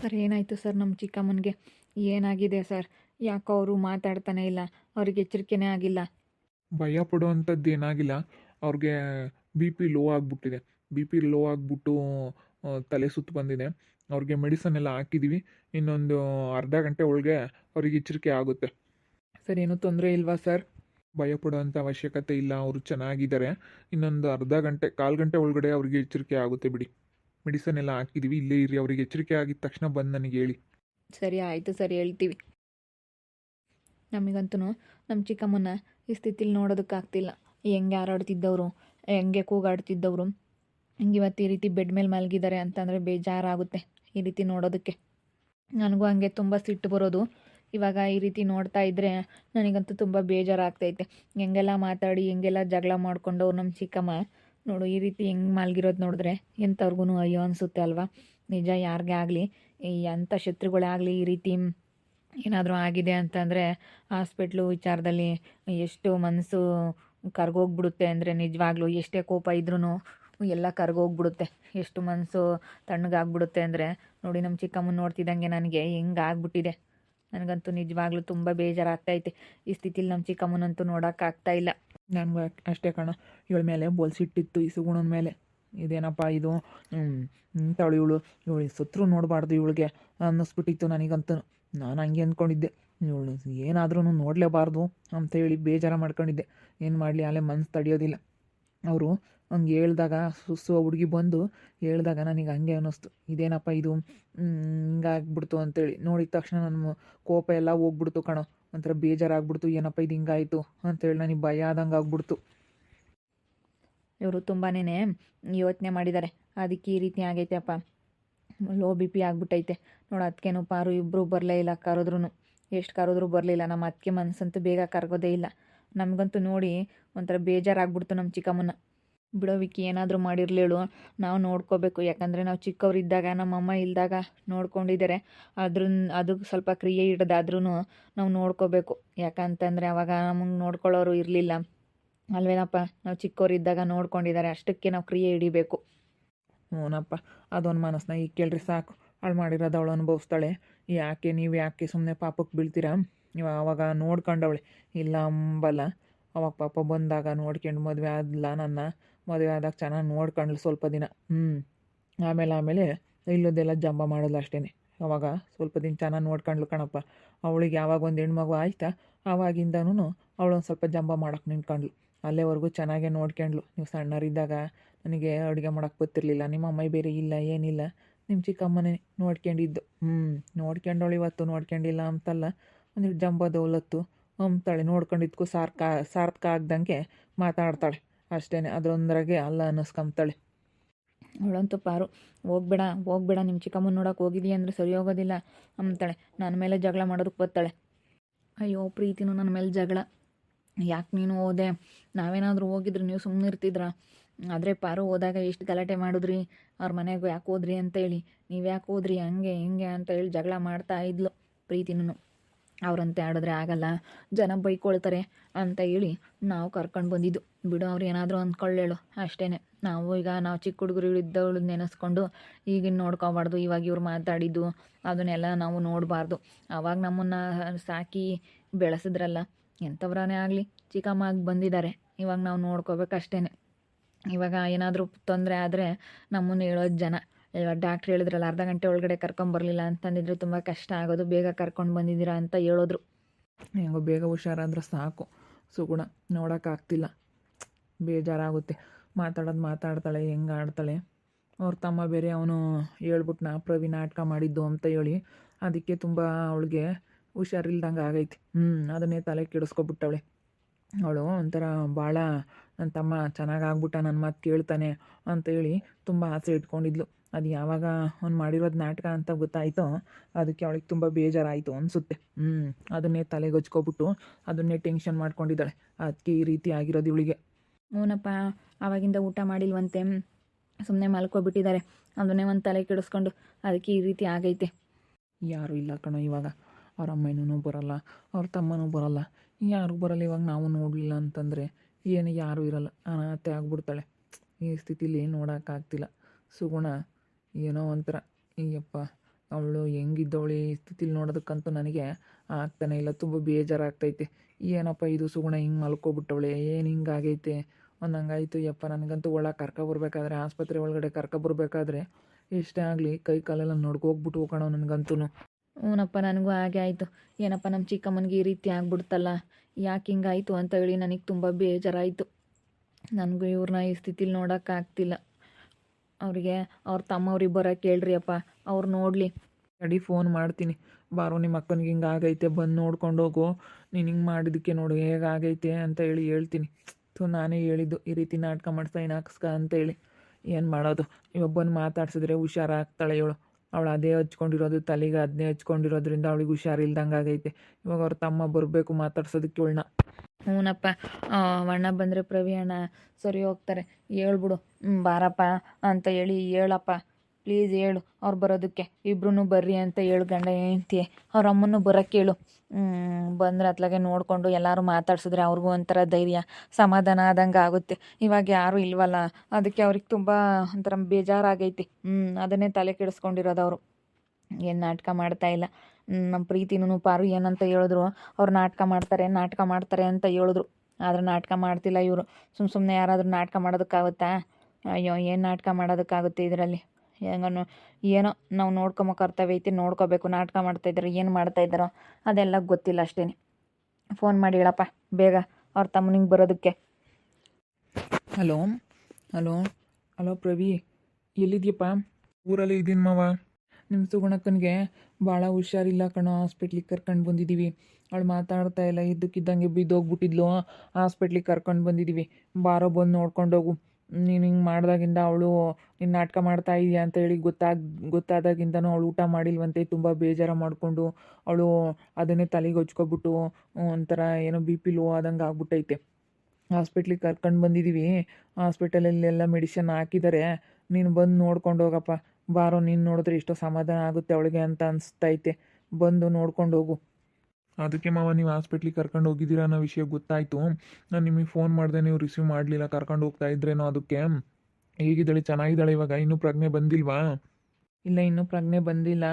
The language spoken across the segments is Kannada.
ಸರ್, ಏನಾಯಿತು ಸರ್ ನಮ್ಮ ಚಿಕ್ಕಮ್ಮನಿಗೆ? ಏನಾಗಿದೆ ಸರ್? ಯಾಕೋ ಅವರು ಮಾತಾಡ್ತಾನೆ ಇಲ್ಲ, ಅವ್ರಿಗೆ ಎಚ್ಚರಿಕೆನೇ ಆಗಿಲ್ಲ. ಭಯ ಪಡುವಂಥದ್ದು ಏನಾಗಿಲ್ಲ. ಅವ್ರಿಗೆ ಬಿ ಪಿ ಲೋ ಆಗಿಬಿಟ್ಟಿದೆ. ಬಿ ಪಿ ಲೋ ಆಗಿಬಿಟ್ಟು ತಲೆ ಸುತ್ತು ಬಂದಿದೆ. ಅವ್ರಿಗೆ ಮೆಡಿಸನ್ ಎಲ್ಲ ಹಾಕಿದ್ದೀವಿ ಇನ್ನೊಂದು ಅರ್ಧ ಗಂಟೆ ಒಳಗೆ ಅವ್ರಿಗೆ ಎಚ್ಚರಿಕೆ ಆಗುತ್ತೆ. ಸರ್, ಏನೂ ತೊಂದರೆ ಇಲ್ವಾ ಸರ್? ಭಯ ಪಡುವಂಥ ಅವಶ್ಯಕತೆ ಇಲ್ಲ. ಅವರು ಚೆನ್ನಾಗಿದ್ದಾರೆ. ಇನ್ನೊಂದು ಅರ್ಧ ಗಂಟೆ, ಕಾಲು ಗಂಟೆ ಒಳಗಡೆ ಅವ್ರಿಗೆ ಎಚ್ಚರಿಕೆ ಆಗುತ್ತೆ ಬಿಡಿ. ಮೆಡಿಸನ್ ಎಲ್ಲ ಹಾಕಿದೀವಿ. ಇಲ್ಲೇ ಇರಿ ಅವ್ರಿಗೆ ಎಚ್ಚರಿಕೆ ಆಗಿದ ತಕ್ಷಣ ಬಂದು ನನಗೆ ಹೇಳಿ. ಸರಿ ಆಯಿತು ಸರಿ ಹೇಳ್ತೀವಿ. ನಮಗಂತೂ ನಮ್ಮ ಚಿಕ್ಕಮ್ಮನ ಈ ಸ್ಥಿತಿಲಿ ನೋಡೋದಕ್ಕಾಗ್ತಿಲ್ಲ ಹೆಂಗೆ ಹಾರಾಡ್ತಿದ್ದವರು ಹೆಂಗೆ ಕೂಗಾಡ್ತಿದ್ದವರು, ಹಿಂಗೆ ಇವತ್ತು ಈ ರೀತಿ ಬೆಡ್ ಮೇಲೆ ಮಲಗಿದ್ದಾರೆ ಅಂತಂದರೆ ಬೇಜಾರಾಗುತ್ತೆ ಈ ರೀತಿ ನೋಡೋದಕ್ಕೆ. ನನಗೂ ಹಂಗೆ ತುಂಬ ಸಿಟ್ಟು ಬರೋದು. ಇವಾಗ ಈ ರೀತಿ ನೋಡ್ತಾ ಇದ್ದರೆ ನನಗಂತೂ ತುಂಬ ಬೇಜಾರಾಗ್ತೈತೆ. ಹೆಂಗೆಲ್ಲ ಮಾತಾಡಿ, ಹೆಂಗೆಲ್ಲ ಜಗಳ ಮಾಡಿಕೊಂಡು ನಮ್ಮ ಚಿಕ್ಕಮ್ಮ. ನೋಡು, ಈ ರೀತಿ ಹೆಂಗೆ ಮಾಲ್ಗಿರೋದು ನೋಡಿದ್ರೆ ಎಂಥವ್ರಿಗೂ ಅಯ್ಯೋ ಅನಿಸುತ್ತೆ ಅಲ್ವಾ? ನಿಜ, ಯಾರಿಗೇ ಆಗಲಿ, ಈ ಅಂಥ ಶತ್ರುಗಳೇ ಆಗಲಿ ಈ ರೀತಿ ಏನಾದರೂ ಆಗಿದೆ ಅಂತಂದರೆ ಹಾಸ್ಪಿಟ್ಲು ವಿಚಾರದಲ್ಲಿ ಎಷ್ಟು ಮನಸ್ಸು ಕರ್ಗೋಗ್ಬಿಡುತ್ತೆ ಅಂದರೆ ನಿಜವಾಗ್ಲೂ ಎಷ್ಟೇ ಕೋಪ ಇದ್ರೂ ಎಲ್ಲ ಕರ್ಗೋಗ್ಬಿಡುತ್ತೆ. ಎಷ್ಟು ಮನಸ್ಸು ತಣ್ಣಗಾಗ್ಬಿಡುತ್ತೆ ಅಂದರೆ ನೋಡಿ ನಮ್ಮ ಚಿಕ್ಕಮ್ಮನ ನೋಡ್ತಿದ್ದಂಗೆ ನನಗೆ ಹೆಂಗೆ ಆಗ್ಬಿಟ್ಟಿದೆ. ನನಗಂತೂ ನಿಜವಾಗ್ಲೂ ತುಂಬ ಬೇಜಾರಾಗ್ತೈತೆ ಈ ಸ್ಥಿತಿಲಿ ನಮ್ಮ ಚಿಕ್ಕಮ್ಮನಂತೂ ನೋಡೋಕ್ಕಾಗ್ತಾ ಇಲ್ಲ. ನನಗೂ ಅಷ್ಟೇ ಕಣ. ಇವಳ ಮೇಲೆ ಬೋಲ್ಸಿಟ್ಟಿತ್ತು ಈ ಸುಗುಣನ ಮೇಲೆ. ಇದೇನಪ್ಪ ಇದು? ಇಂಥವಳು ಇವಳು. ಇವಳು ಸತ್ರು ನೋಡಬಾರ್ದು ಇವಳಿಗೆ ಅನ್ನಿಸ್ಬಿಟ್ಟಿತ್ತು ನನಗಂತೂ. ನಾನು ಹಂಗೆ ಅಂದ್ಕೊಂಡಿದ್ದೆ. ಇವಳು ಏನಾದ್ರೂ ನೋಡಲೇಬಾರ್ದು ಅಂತ ಹೇಳಿ ಬೇಜಾರ ಮಾಡ್ಕೊಂಡಿದ್ದೆ. ಏನು ಮಾಡಲಿ ಅಲ್ಲೇ ಮನ್ಸು ತಡೆಯೋದಿಲ್ಲ. ಅವರು ಹಂಗೆ ಹೇಳ್ದಾಗ, ಸುಸ್ಸು ಹುಡುಗಿ ಬಂದು ಹೇಳ್ದಾಗ ನನಗೆ ಹಂಗೆ ಅನ್ನಿಸ್ತು. ಇದೇನಪ್ಪ ಇದು? ಹಿಂಗಾಗ್ಬಿಡ್ತು ಅಂತೇಳಿ. ನೋಡಿದ ತಕ್ಷಣ ನನ್ನ ಕೋಪ ಎಲ್ಲ ಹೋಗ್ಬಿಡ್ತು ಕಣೋ. ಒಂಥರ ಬೇಜಾರಾಗ್ಬಿಡ್ತು, ಏನಪ್ಪ ಇದು ಹಿಂಗಾಯಿತು ಅಂತೇಳಿ ನನಗೆ ಭಯ ಆದಂಗೆ ಆಗ್ಬಿಡ್ತು. ಇವರು ತುಂಬಾ ಯೋಚನೆ ಮಾಡಿದ್ದಾರೆ, ಅದಕ್ಕೆ ಈ ರೀತಿ ಆಗೈತೆ ಅಪ್ಪ ಲೋ ಬಿ ಪಿ ಆಗ್ಬಿಟ್ಟೈತೆ. ನೋಡು ಅದಕ್ಕೇನು ಪಾರು ಇಬ್ಬರು ಬರಲೇ ಇಲ್ಲ ಕರೆದ್ರೂ ಎಷ್ಟು ಕರೆದ್ರೂ ಬರಲಿಲ್ಲ, ನಮ್ಮ ಅತ್ತಿಗೆ ಮನಸ್ಸಂತೂ ಬೇಗ ಕರಗೋದೇ ಇಲ್ಲ. ನಮಗಂತೂ ನೋಡಿ ಒಂಥರ ಬೇಜಾರಾಗ್ಬಿಡ್ತು ನಮ್ಮ ಚಿಕ್ಕಮ್ಮನ. ಬಿಡೋ ವಿಕ್ಕಿ, ಏನಾದರೂ ಮಾಡಿರಲಿಳು ನಾವು ನೋಡ್ಕೋಬೇಕು. ಯಾಕಂದರೆ ನಾವು ಚಿಕ್ಕವರಿದ್ದಾಗ, ನಮ್ಮಮ್ಮ ಇಲ್ದಾಗ ನೋಡ್ಕೊಂಡಿದ್ದಾರೆ ಅದ್ರ ಅದು ಸ್ವಲ್ಪ ಕ್ರಿಯೆ ಹಿಡ್ದಾದ್ರೂ ನಾವು ನೋಡ್ಕೋಬೇಕು. ಯಾಕಂತಂದರೆ ಅವಾಗ ನಮಗೆ ನೋಡ್ಕೊಳ್ಳೋರು ಇರಲಿಲ್ಲ. ಅಲ್ವೇನಪ್ಪ, ನಾವು ಚಿಕ್ಕವರಿದ್ದಾಗ ನೋಡ್ಕೊಂಡಿದ್ದಾರೆ ಅಷ್ಟಕ್ಕೆ ನಾವು ಕ್ರಿಯೆ ಹಿಡಿಬೇಕು. ಹ್ಞೂನಪ್ಪ ಅದೊಂದು ಮನಸ್ಸನ್ನ ಈಗ ಕೇಳ್ರಿ ಸಾಕು. ಹಾಳು ಮಾಡಿರೋದು ಅವಳು ಅನುಭವಿಸ್ತಾಳೆ. ಯಾಕೆ, ನೀವು ಯಾಕೆ ಸುಮ್ಮನೆ ಪಾಪಕ್ಕೆ ಬೀಳ್ತೀರಾ? ನೀವು ಆವಾಗ ನೋಡ್ಕೊಂಡವಳೆ. ಇಲ್ಲ ಅಂಬಲ್ಲ. ಅವಾಗ ಪಾಪ ಬಂದಾಗ ನೋಡ್ಕೊಂಡು ಮದುವೆ ಆದ್ಲ ನನ್ನ. ಮದುವೆ ಆದಾಗ ಚೆನ್ನಾಗಿ ನೋಡ್ಕೊಂಡ್ಳು ಸ್ವಲ್ಪ ದಿನ. ಹ್ಞೂ ಆಮೇಲೆ ಆಮೇಲೆ ಇಲ್ಲೊಂದೆಲ್ಲ ಜಂಬ ಮಾಡೋದು ಅಷ್ಟೇ ಅವಾಗ ಸ್ವಲ್ಪ ದಿನ ಚೆನ್ನಾಗಿ ನೋಡ್ಕೊಂಡ್ಳು ಕಣಪ್ಪ. ಅವಳಿಗೆ ಯಾವಾಗ ಒಂದು ಹೆಣ್ಮಗು ಆಯ್ತಾ ಆವಾಗಿಂದನೂ ಅವಳೊಂದು ಸ್ವಲ್ಪ ಜಂಬ ಮಾಡೋಕೆ ನಿಂತ್ಕೊಂಡ್ಳು ಅಲ್ಲೇವರೆಗೂ ಚೆನ್ನಾಗೆ ನೋಡ್ಕೊಂಡ್ಳು ನೀವು ಸಣ್ಣರಿದ್ದಾಗ ನನಗೆ ಅಡುಗೆ ಮಾಡೋಕೆ ಗೊತ್ತಿರಲಿಲ್ಲ. ನಿಮ್ಮ ಅಮ್ಮ ಬೇರೆ ಇಲ್ಲ, ಏನಿಲ್ಲ. ನಿಮ್ಮ ಚಿಕ್ಕಮ್ಮನೇ ನೋಡ್ಕೊಂಡಿದ್ದು. ಹ್ಞೂ ನೋಡ್ಕೊಂಡವಳು ಇವತ್ತು ನೋಡ್ಕೊಂಡಿಲ್ಲ ಅಂತಲ್ಲ. ಒಂದು ಜಂಬ ದೌಲತ್ತು ಅಂತಾಳೆ ನೋಡ್ಕೊಂಡಿದ್ಕು ಸಾರ್ಕ ಸಾರ್ಥಕ ಆಗ್ದಂಗೆ ಮಾತಾಡ್ತಾಳೆ. ಅಷ್ಟೇ ಅದರೊಂದರಾಗೆ ಅಲ್ಲ ಅನ್ನಿಸ್ಕೊಂತಾಳೆ ಅವಳಂತೂ ಪಾರು, ಹೋಗ್ಬೇಡ ಹೋಗ್ಬೇಡ ನಿಮ್ಮ ಚಿಕ್ಕಮ್ಮನ ನೋಡೋಕೆ ಹೋಗಿದೀಯ ಅಂದರೆ ಸರಿ ಹೋಗೋದಿಲ್ಲ ಅಂತಾಳೆ ನನ್ನ ಮೇಲೆ ಜಗಳ ಮಾಡೋದಕ್ಕೆ ಬರ್ತಾಳೆ ಅಯ್ಯೋ, ಪ್ರೀತಿನೂ ನನ್ನ ಮೇಲೆ ಜಗಳ. ಯಾಕೆ ನೀನು ಹೋದೆ? ನಾವೇನಾದರೂ ಹೋಗಿದ್ರೆ ನೀವು ಸುಮ್ಮನೆ ಇರ್ತಿದ್ರ? ಆದರೆ ಪಾರು, ಹೋದಾಗ ಎಷ್ಟು ಗಲಾಟೆ ಮಾಡಿದ್ರಿ? ಅವ್ರ ಮನೆಗೆ ಯಾಕೆ ಹೋದ್ರಿ ಅಂತೇಳಿ ನೀವು ಯಾಕೆ ಹೋದ್ರಿ? ಹಂಗೆ, ಹಿಂಗೆ ಅಂತ ಹೇಳಿ ಜಗಳ ಮಾಡ್ತಾ ಇದ್ಲು ಪ್ರೀತಿನೂ ಅವ್ರಂತೆ ಆಡಿದ್ರೆ ಆಗಲ್ಲ. ಜನ ಬೈಕೊಳ್ತಾರೆ ಅಂತ ಹೇಳಿ ನಾವು ಕರ್ಕೊಂಡು ಬಂದಿದ್ದು. ಬಿಡು, ಅವ್ರು ಏನಾದರೂ ಅಂದ್ಕೊಳ್ಳೇಳು ಅಷ್ಟೇ ನಾವು ಈಗ ನಾವು ಚಿಕ್ಕ ಹುಡುಗರು ಇದ್ದವಳು ನೆನೆಸ್ಕೊಂಡು ಈಗಿನ ನೋಡ್ಕೋಬಾರ್ದು, ಇವಾಗ ಇವ್ರು ಮಾತಾಡಿದ್ದು, ಅದನ್ನೆಲ್ಲ ನಾವು ನೋಡಬಾರ್ದು. ಆವಾಗ ನಮ್ಮನ್ನು ಸಾಕಿ ಬೆಳೆಸಿದ್ರಲ್ಲ ಎಂಥವ್ರೇ ಆಗಲಿ ಚಿಕ್ಕಮ್ಮ ಆಗಿ ಬಂದಿದ್ದಾರೆ ಇವಾಗ ನಾವು ನೋಡ್ಕೋಬೇಕು ಅಷ್ಟೇ ಇವಾಗ ಏನಾದರೂ ತೊಂದರೆ ಆದರೆ ನಮ್ಮನ್ನು ಹೇಳೋದು ಜನ. ಇವಾಗ ಡಾಕ್ಟ್ರ್ ಹೇಳಿದ್ರಲ್ಲ, ಅರ್ಧ ಗಂಟೆ ಒಳಗಡೆ ಕರ್ಕೊಂಬರ್ಲಿಲ್ಲ ಅಂತಂದಿದ್ರು ತುಂಬ ಕಷ್ಟ ಆಗೋದು. ಬೇಗ ಕರ್ಕೊಂಡು ಬಂದಿದ್ದೀರಾ ಅಂತ ಹೇಳಿದ್ರು. ಹೆಂಗೋ ಬೇಗ ಹುಷಾರಾದ್ರೆ ಸಾಕು. ಸುಗುಣ ನೋಡೋಕ್ಕಾಗ್ತಿಲ್ಲ ಬೇಜಾರಾಗುತ್ತೆ. ಮಾತಾಡೋದು ಮಾತಾಡ್ತಾಳೆ, ಹೆಂಗೆ ಆಡ್ತಾಳೆ. ಅವ್ರ ತಮ್ಮ ಬೇರೆ ಅವನು ಹೇಳ್ಬಿಟ್ನ ಪ್ರವಿ ನಾಟಕ ಮಾಡಿದ್ದು ಅಂತ ಹೇಳಿ. ಅದಕ್ಕೆ ತುಂಬ ಅವಳಿಗೆ ಹುಷಾರಿಲ್ದಂಗೆ ಆಗೈತಿ. ಹ್ಞೂ ಅದನ್ನೇ ತಲೆ ಕೆಡಿಸ್ಕೊಬಿಟ್ಟವಳೆ. ಅವಳು ಒಂಥರ ಭಾಳ ನನ್ನ ತಮ್ಮ ಚೆನ್ನಾಗಿ ಆಗ್ಬಿಟ್ಟ ನನ್ನ ಮಾತು ಕೇಳ್ತಾನೆ ಅಂತ ಹೇಳಿ ತುಂಬ ಆಸೆ ಇಟ್ಕೊಂಡಿದ್ಲು. ಅದು ಯಾವಾಗ ಅವ್ನು ಮಾಡಿರೋದು ನಾಟಕ ಅಂತ ಗೊತ್ತಾಯಿತೋ ಅದಕ್ಕೆ ಅವಳಿಗೆ ತುಂಬ ಬೇಜಾರಾಯಿತು ಅನಿಸುತ್ತೆ. ಹ್ಞೂ ಅದನ್ನೇ ತಲೆಗೊಚ್ಕೊಬಿಟ್ಟು ಅದನ್ನೇ ಟೆನ್ಷನ್ ಮಾಡ್ಕೊಂಡಿದ್ದಾಳೆ. ಅದಕ್ಕೆ ಈ ರೀತಿ ಆಗಿರೋದು ಇವಳಿಗೆ. ಹ್ಞೂನಪ್ಪ ಆವಾಗಿಂದ ಊಟ ಮಾಡಿಲ್ವಂತೆ. ಸುಮ್ಮನೆ ಮಲ್ಕೊಬಿಟ್ಟಿದ್ದಾರೆ. ಅದನ್ನೇ ಒಂದು ತಲೆ ಕೆಡಿಸ್ಕೊಂಡು ಅದಕ್ಕೆ ಈ ರೀತಿ ಆಗೈತೆ. ಯಾರೂ ಇಲ್ಲ ಕಣೋ ಇವಾಗ. ಅವ್ರ ಅಮ್ಮನೂ ಬರಲ್ಲ ಅವ್ರ ತಮ್ಮನೂ ಬರಲ್ಲ. ಯಾರು ಬರೋಲ್ಲ ಇವಾಗ ನಾವು ನೋಡಲಿಲ್ಲ ಅಂತಂದರೆ ಏನು ಯಾರೂ ಇರಲ್ಲ. ಅನಾಥೆ ಆಗ್ಬಿಡ್ತಾಳೆ. ಈ ಸ್ಥಿತಿಲಿ ನೋಡೋಕ್ಕಾಗ್ತಿಲ್ಲ. ಸುಗುಣ ಏನೋ ಒಂಥರ. ಅಯ್ಯಪ್ಪ, ಅವಳು ಹೆಂಗಿದ್ದವಳು ಈ ಸ್ಥಿತಿಲಿ ನೋಡೋದಕ್ಕಂತೂ ನನಗೆ ಆಗ್ತಾನೆ ಇಲ್ಲ. ತುಂಬ ಬೇಜಾರಾಗ್ತೈತೆ. ಏನಪ್ಪ ಇದು ಸುಗುಣ ಹಿಂಗೆ ಮಲ್ಕೊಬಿಟ್ಟವಳೆ? ಏನು ಹಿಂಗಾಗೈತೆ? ಒಂದು ಹಂಗಾಯಿತು ಯಪ್ಪ ನನಗಂತೂ ಒಳಗೆ ಕರ್ಕೊಬರ್ಬೇಕಾದ್ರೆ ಆಸ್ಪತ್ರೆ ಒಳಗಡೆ ಕರ್ಕೊಬರ್ಬೇಕಾದ್ರೆ ಎಷ್ಟೇ ಆಗಲಿ ಕೈ ಕಾಲೆಲ್ಲ ನಡ್ಕೋಗ್ಬಿಟ್ಟು ಹೋಗೋಣ ನನಗಂತೂ ಹ್ಞೂನಪ್ಪ ನನಗೂ ಹಾಗೆ ಆಯಿತು. ಏನಪ್ಪ ನಮ್ಮ ಚಿಕ್ಕಮ್ಮನಿಗೆ ಈ ರೀತಿ ಆಗ್ಬಿಡ್ತಲ್ಲ? ಯಾಕೆ ಹಿಂಗಾಯಿತು ಅಂತ ಹೇಳಿ ನನಗೆ ತುಂಬ ಬೇಜಾರಾಯಿತು. ನನಗೂ ಇವ್ರನ್ನ ಈ ಸ್ಥಿತಿಲಿ ನೋಡೋಕ್ಕಾಗ್ತಿಲ್ಲ. ಅವರಿಗೆ ಅವ್ರ ತಮ್ಮವ್ರಿಗೆ ಬರೋಕೆ ಹೇಳ್ರಿ ಅಪ್ಪ. ಅವ್ರು ನೋಡಲಿ. ಅಡಿ ಫೋನ್ ಮಾಡ್ತೀನಿ. ಬಾರೋ ನಿಮ್ಮ ಅಕ್ಕನಿಗೆ ಹಿಂಗೆ ಆಗೈತೆ, ಬಂದು ನೋಡ್ಕೊಂಡು ಹೋಗು. ನೀನು ಹಿಂಗೆ ಮಾಡಿದ್ದಕ್ಕೆ ನೋಡು ಹೇಗಾಗೈತೆ ಅಂತ ಹೇಳಿ ಹೇಳ್ತೀನಿ. ಸೊ ನಾನೇ ಹೇಳಿದ್ದು, ಈ ರೀತಿ ನಾಟಕ ಮಾಡಿಸ್ತಾ ಏನು ಹಾಕ್ಸ್ಕ ಅಂತೇಳಿ ಏನು ಮಾಡೋದು? ಇವೊಬ್ಬನ ಮಾತಾಡ್ಸಿದ್ರೆ ಹುಷಾರಾಗ್ತಾಳೆ ಇವಳು. ಅವಳು ಅದೇ ಹಚ್ಕೊಂಡಿರೋದು, ತಲೆಗೆ ಅದನ್ನೇ ಹಚ್ಕೊಂಡಿರೋದ್ರಿಂದ ಅವಳಿಗೆ ಹುಷಾರಿಲ್ದಂಗೆ ಆಗೈತೆ. ಇವಾಗ ಅವ್ರ ತಮ್ಮ ಬರಬೇಕು ಮಾತಾಡ್ಸೋದಕ್ಕೆ ಇವಳನ್ನ. ಹ್ಞೂನಪ್ಪ ಅಣ್ಣ ಬಂದರೆ ಪ್ರವಿ ಸರಿ ಹೋಗ್ತಾರೆ. ಹೇಳ್ಬಿಡು ಬಾರಪ್ಪ ಅಂತ ಹೇಳಿ ಹೇಳಪ್ಪ. ಪ್ಲೀಸ್ ಹೇಳು, ಅವ್ರು ಬರೋದಕ್ಕೆ. ಇಬ್ರು ಬರ್ರಿ ಅಂತ ಹೇಳು ಗಂಡ ಹೆಂಡ್ತಿ. ಅವ್ರ ಅಮ್ಮನ್ನು ಬರೋಕ್ಕೆ ಹೇಳು. ಬಂದ್ರೆ ಅತ್ಲಾಗೆ ನೋಡಿಕೊಂಡು ಎಲ್ಲರೂ ಮಾತಾಡ್ಸಿದ್ರೆ ಅವ್ರಿಗೂ ಒಂಥರ ಧೈರ್ಯ, ಸಮಾಧಾನ ಆದಂಗೆ ಆಗುತ್ತೆ. ಇವಾಗ ಯಾರೂ ಇಲ್ವಲ್ಲ, ಅದಕ್ಕೆ ಅವ್ರಿಗೆ ತುಂಬ ಒಂಥರ ಬೇಜಾರಾಗೈತಿ. ಹ್ಞೂ ಅದನ್ನೇ ತಲೆ ಕೆಡಿಸ್ಕೊಂಡಿರೋದು ಅವರು. ಏನು ನಾಟಕ ಮಾಡ್ತಾ ಇಲ್ಲ. ನಮ್ಮ ಪ್ರೀತಿನೂ ಪಾರು ಏನಂತ ಹೇಳಿದ್ರು, ಅವ್ರು ನಾಟಕ ಮಾಡ್ತಾರೆ ನಾಟಕ ಮಾಡ್ತಾರೆ ಅಂತ ಹೇಳಿದ್ರು. ಆದರೆ ನಾಟಕ ಮಾಡ್ತಿಲ್ಲ ಇವರು. ಸುಮ್ಮ ಸುಮ್ಮನೆ ಯಾರಾದರೂ ನಾಟಕ ಮಾಡೋದಕ್ಕಾಗುತ್ತಾ? ಅಯ್ಯೋ, ಏನು ನಾಟಕ ಮಾಡೋದಕ್ಕಾಗುತ್ತೆ ಇದರಲ್ಲಿ? ಹೆಂಗನು, ಏನೋ ನಾವು ನೋಡ್ಕೊಂಬ ಕರ್ತವ್ಯ ಐತಿ, ನೋಡ್ಕೋಬೇಕು. ನಾಟಕ ಮಾಡ್ತಾಯಿದ್ದಾರೆ ಏನು ಮಾಡ್ತಾಯಿದ್ದಾರೋ ಅದೆಲ್ಲ ಗೊತ್ತಿಲ್ಲ ಅಷ್ಟೇ ಫೋನ್ ಮಾಡಿ ಹೇಳಪ್ಪ, ಬೇಗ ಅವ್ರ ತಮ್ಮನಿಗೆ ಬರೋದಕ್ಕೆ. ಹಲೋ ಹಲೋ ಹಲೋ ಪ್ರವಿ, ಎಲ್ಲಿದ್ಯಪ್ಪ? ಊರಲ್ಲಿ ಇದ್ದೀನಿ ಮಾವ? ನಿಮ್ಮ ಸುಗುಣಕ್ಕನಿಗೆ ಭಾಳ ಹುಷಾರಿಲ್ಲ ಕಣೋ ಹಾಸ್ಪಿಟ್ಲಿಗೆ ಕರ್ಕೊಂಡು ಬಂದಿದ್ದೀವಿ ಅವಳು ಮಾತಾಡ್ತಾ ಇಲ್ಲ, ಇದ್ದಕ್ಕಿದ್ದಂಗೆ ಬಿದ್ದೋಗ್ಬಿಟ್ಟಿದ್ಲು. ಹಾಸ್ಪಿಟ್ಲಿಗೆ ಕರ್ಕೊಂಡು ಬಂದಿದ್ದೀವಿ ಬಾರೋ ಬಂದು ನೋಡ್ಕೊಂಡೋಗು ನೀನು ಹಿಂಗೆ ಮಾಡಿದಾಗಿಂದ ಅವಳು ನೀನು ನಾಟಕ ಮಾಡ್ತಾ ಇದೆಯಾ ಅಂತ ಹೇಳಿ ಗೊತ್ತಾಗ ಗೊತ್ತಾದಾಗಿಂದನೂ ಅವಳು ಊಟ ಮಾಡಿಲ್ವಂತೆ, ತುಂಬ ಬೇಜಾರು ಮಾಡಿಕೊಂಡು ಅವಳು ಅದನ್ನೇ ತಲೆಗೆ ಹೊಚ್ಕೊಬಿಟ್ಟು, ಒಂಥರ ಏನೋ ಬಿ ಪಿ ಲೋ ಆದಂಗೆ ಆಗ್ಬಿಟ್ಟೈತೆ. ಹಾಸ್ಪಿಟ್ಲಿಗೆ ಕರ್ಕೊಂಡು ಬಂದಿದ್ದೀವಿ ಹಾಸ್ಪಿಟಲಲ್ಲೆಲ್ಲ ಮೆಡಿಷನ್ ಹಾಕಿದ್ದಾರೆ ನೀನು ಬಂದು ನೋಡ್ಕೊಂಡು ಹೋಗಪ್ಪ. ಬಾರೋ ನೀನು ನೋಡಿದ್ರೆ ಇಷ್ಟೋ ಸಮಾಧಾನ ಆಗುತ್ತೆ ಅವಳಿಗೆ ಅಂತ ಅನಿಸ್ತೈತೆ. ಬಂದು ನೋಡ್ಕೊಂಡು ಹೋಗು. ಅದಕ್ಕೆ ಮಾವ ನೀವು ಹಾಸ್ಪಿಟ್ಲಿಗೆ ಕರ್ಕೊಂಡು ಹೋಗಿದ್ದೀರಾ ಅನ್ನೋ ವಿಷಯ ಗೊತ್ತಾಯಿತು. ನಾನು ನಿಮಗೆ ಫೋನ್ ಮಾಡಿದೆ ನೀವು ರಿಸೀವ್ ಮಾಡಲಿಲ್ಲ ಕರ್ಕೊಂಡು ಹೋಗ್ತಾ ಇದ್ರೇನೋ ಅದಕ್ಕೆ. ಹೇಗಿದ್ದಾಳೆ? ಚೆನ್ನಾಗಿದ್ದಾಳೆ ಇವಾಗ? ಇನ್ನೂ ಪ್ರಜ್ಞೆ ಬಂದಿಲ್ವಾ? ಇಲ್ಲ ಇನ್ನೂ ಪ್ರಜ್ಞೆ ಬಂದಿಲ್ಲ.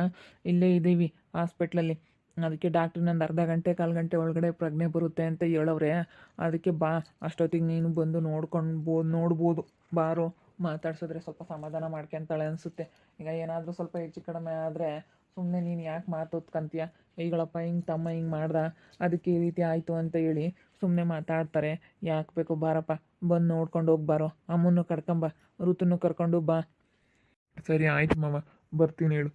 ಇಲ್ಲೇ ಇದ್ದೀವಿ ಹಾಸ್ಪಿಟ್ಲಲ್ಲಿ. ಅದಕ್ಕೆ ಡಾಕ್ಟ್ರ್ ನಂದು ಅರ್ಧ ಗಂಟೆ ಕಾಲು ಗಂಟೆ ಒಳಗಡೆ ಪ್ರಜ್ಞೆ ಬರುತ್ತೆ ಅಂತ ಹೇಳವ್ರೆ. ಅದಕ್ಕೆ ಬಾ ಅಷ್ಟೊತ್ತಿಗೆ ನೀನು ಬಂದು ನೋಡ್ಕೊಂಡು ನೋಡ್ಬೋದು. ಬಾರೋ ಮಾತಾಡ್ಸಿದ್ರೆ ಸ್ವಲ್ಪ ಸಮಾಧಾನ ಮಾಡ್ಕೊಂತಾಳೆ ಅನಿಸುತ್ತೆ. ಈಗ ಏನಾದರೂ ಸ್ವಲ್ಪ ಹೆಚ್ಚು ಕಡಿಮೆ ಆದರೆ ಸುಮ್ಮನೆ ನೀನು ಯಾಕೆ ಮಾತು ಹೊತ್ಕೊಂತೀಯ ಈಗಳಪ್ಪ ಹಿಂಗೆ ತಮ್ಮ ಹಿಂಗೆ ಮಾಡ್ದ ಅದಕ್ಕೆ ಈ ರೀತಿ ಆಯಿತು ಅಂತ ಹೇಳಿ ಸುಮ್ಮನೆ ಮಾತಾಡ್ತಾರೆ. ಯಾಕೆ ಬೇಕು ಬಾರಪ್ಪ ಬಂದು ನೋಡ್ಕೊಂಡು ಹೋಗಿ ಬಾರೋ. ಅಮ್ಮನ್ನು ಕರ್ಕೊಂಬ ಋತುನು ಕರ್ಕೊಂಡು ಬಾ. ಸರಿ ಆಯ್ತು ಮಾವ ಬರ್ತೀನಿ ಹೇಳು.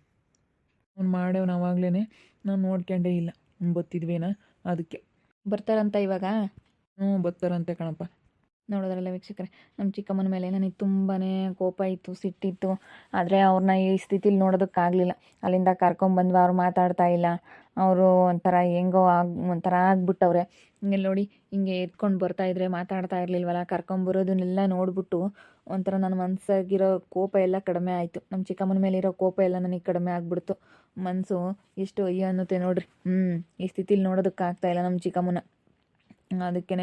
ಅವ್ನು ಮಾಡ್ಯವ್ನು ಅವಾಗಲೇ ನಾನು ನೋಡ್ಕೊಂಡೇ ಇಲ್ಲ. ಬತ್ತಿದ್ವೇನ ಅದಕ್ಕೆ. ಬರ್ತಾರಂತ ಇವಾಗ? ಹ್ಞೂ ಬರ್ತಾರಂತೆ ಕಣಪ್ಪ. ನೋಡೋದ್ರಲ್ಲ ವೀಕ್ಷಕರೇ ನಮ್ಮ ಚಿಕ್ಕಮ್ಮನ ಮೇಲೆ ನನಗೆ ತುಂಬಾ ಕೋಪ ಇತ್ತು, ಸಿಟ್ಟಿತ್ತು, ಆದರೆ ಅವ್ರನ್ನ ಈ ಸ್ಥಿತಿಲಿ ನೋಡೋದಕ್ಕಾಗಲಿಲ್ಲ. ಅಲ್ಲಿಂದ ಕರ್ಕೊಂಬಂದ್ವಿ ಅವ್ರು ಮಾತಾಡ್ತಾ ಇಲ್ಲ. ಅವರು ಒಂಥರ ಹೆಂಗೋ ಆಗಿ, ಒಂಥರ ಆಗ್ಬಿಟ್ಟವ್ರೆ. ಹಿಂಗೆ ನೋಡಿ, ಹಿಂಗೆ ಎತ್ಕೊಂಡು ಬರ್ತಾ ಇದ್ರೆ ಮಾತಾಡ್ತಾ ಇರಲಿಲ್ವಲ್ಲ ಕರ್ಕೊಂಬರೋದನ್ನೆಲ್ಲ ನೋಡ್ಬಿಟ್ಟು ಒಂಥರ ನನ್ನ ಮನಸ್ಸಾಗಿರೋ ಕೋಪ ಎಲ್ಲ ಕಡಿಮೆ ಆಯಿತು. ನಮ್ಮ ಚಿಕ್ಕಮ್ಮನ ಮೇಲೆ ಇರೋ ಕೋಪ ಎಲ್ಲ ನನಗೆ ಕಡಿಮೆ ಆಗಿಬಿಡ್ತು. ಮನಸ್ಸು ಎಷ್ಟು ಅಯ್ಯೋ ಅನ್ನುತ್ತೆ ನೋಡ್ರಿ. ಹ್ಞೂ ಈ ಸ್ಥಿತಿಲಿ ನೋಡೋದಕ್ಕಾಗ್ತಾ ಇಲ್ಲ ನಮ್ಮ ಚಿಕ್ಕಮ್ಮನ. ಅದಕ್ಕೇ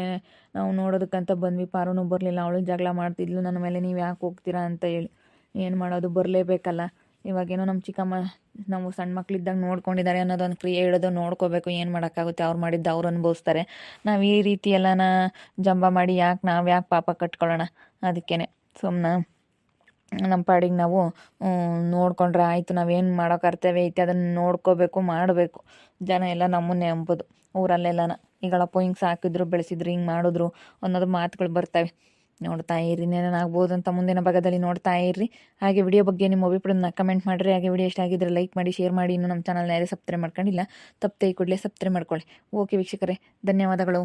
ನಾವು ನೋಡೋದಕ್ಕಂತ ಬಂದ್ವಿ. ಪಾರುನು ಬರಲಿಲ್ಲ. ಅವಳು ಜಗಳ ಮಾಡ್ತಿದ್ಲು. ನನ್ನ ಮೇಲೆ ನೀವು ಯಾಕೆ ಹೋಗ್ತೀರಾ ಅಂತ ಹೇಳಿ. ಏನು ಮಾಡೋದು? ಬರಲೇಬೇಕಲ್ಲ. ಇವಾಗೇನೋ ನಮ್ಮ ಚಿಕ್ಕಮ್ಮ ನಾವು ಸಣ್ಣ ಮಕ್ಕಳಿದ್ದಾಗ ನೋಡ್ಕೊಂಡಿದ್ದಾರೆ ಅನ್ನೋದೊಂದು ಕ್ರಿಯೆ ಹೇಳೋದು ನೋಡ್ಕೋಬೇಕು. ಏನು ಮಾಡೋಕ್ಕಾಗುತ್ತೆ? ಅವ್ರು ಮಾಡಿದ್ದು ಅವ್ರು ಅನುಭವಿಸ್ತಾರೆ. ನಾವು ಈ ರೀತಿ ಎಲ್ಲನ ಜಂಬ ಮಾಡಿ ಯಾಕೆ ನಾವು ಯಾಕೆ ಪಾಪ ಕಟ್ಕೊಳ್ಳೋಣ ಅದಕ್ಕೇ ಸುಮ್ಮನೆ ನಮ್ಮ ಪಾಡಿಗೆ ನಾವು ನೋಡಿಕೊಂಡ್ರೆ ಆಯಿತು. ನಾವೇನು ಮಾಡೋ ಕರ್ತವ್ಯ ಐತೆ ಅದನ್ನು ನೋಡ್ಕೋಬೇಕು, ಮಾಡಬೇಕು. ಜನ ಎಲ್ಲ ನಮ್ಮನ್ನೇ ಅಂಬೋದು. ಊರಲ್ಲೆಲ್ಲನ. ಈಗಳಪ್ಪ ಹಿಂಗೆ ಸಾಕಿದ್ರು ಬೆಳೆಸಿದ್ರು, ಹಿಂಗೆ ಮಾಡಿದ್ರು ಅನ್ನೋದು ಮಾತುಗಳು ಬರ್ತವೆ. ನೋಡ್ತಾ ಇರಿ ಏನೇನಾಗ್ಬೋದು ಅಂತ ಮುಂದಿನ ಭಾಗದಲ್ಲಿ ನೋಡ್ತಾ ಇರ್ರಿ ಹಾಗೆ ವಿಡಿಯೋ ಬಗ್ಗೆ ನಿಮ್ಮ ಅಭಿಪ್ರಾಯನ ಕಮೆಂಟ್ ಮಾಡಿರಿ. ಹಾಗೆ ವಿಡಿಯೋ ಇಷ್ಟ ಆಗಿದ್ರೆ ಲೈಕ್ ಮಾಡಿ ಶೇರ್ ಮಾಡಿ. ಇನ್ನು ನಮ್ಮ ಚಾನಲ್ನ ಯಾರೇ ಸಬ್ಸ್ಕ್ರೈಬ್ ಮಾಡ್ಕೊಂಡಿಲ್ಲ, ತಪ್ಪದೆ ಕೂಡಲೇ ಸಬ್ಸ್ಕ್ರೈಬ್ ಮಾಡ್ಕೊಳ್ಳಿ. ಓಕೆ ವೀಕ್ಷಕರೇ, ಧನ್ಯವಾದಗಳು.